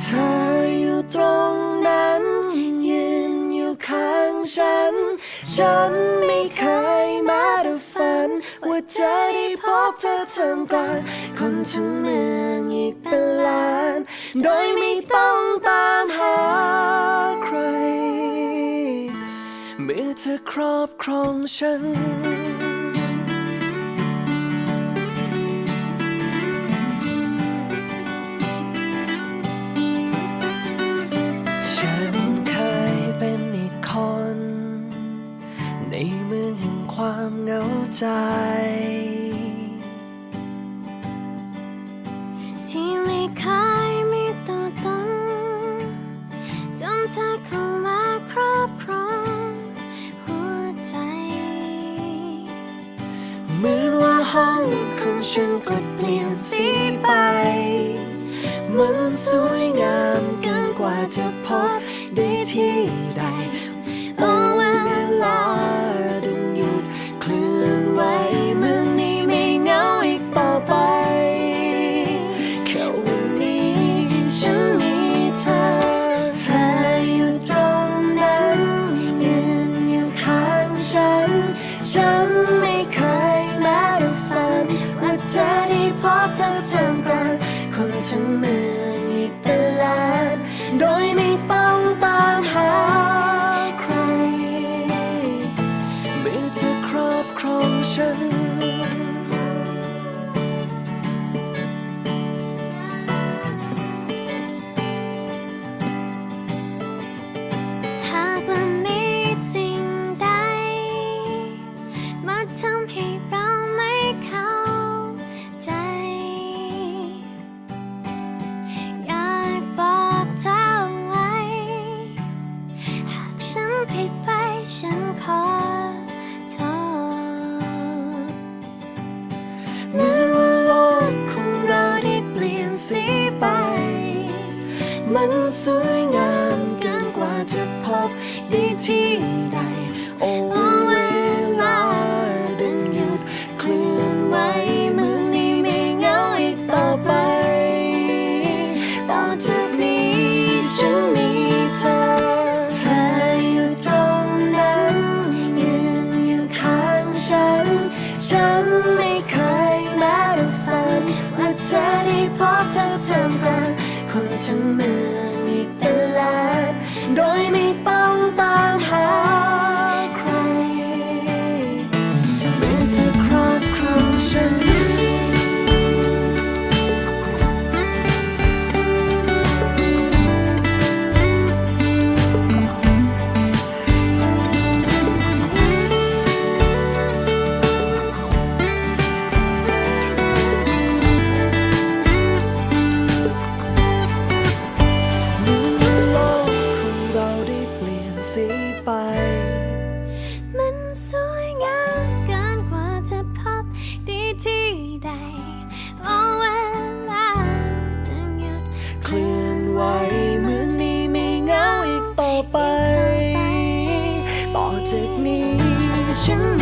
เธออยู่ตรงนั้น ยืนอยู่ข้างฉัน ฉันไม่เคยมาด้ฝัน ว่าจะได้พบเธอท่ามกลางคนทั้งเมืองอีกเป็นล้าน โดยไม่ต้องตามหาใคร เมื่อเธอครอบครองฉัน ในเมืองแห่งความเหงาใจ ที่ไม่เคยมีตัวตนจนเธอเข้ามาครอบครองหัวใจเหมือนว่าห้องของฉันก็เปลี่ยนสีไป มันสวยงามเกินกว่าจะพบได้ที่ใด ฉั สวยงามเกินกว่าจะพบได้ที่ใด โอ้เวลาดึงหยุดเคลื่อนไหวเมืองนี้ไม่เหงาอีกต่อไป ต่อจากนี้ฉันมีเธอ เธออยู่ตรงนั้น ยืนอยู่ข้างฉัน ฉันไม่เคยแม้แต่ฝันว่าจะได้พบเธอท่ามกลางคนทั้งเมื เ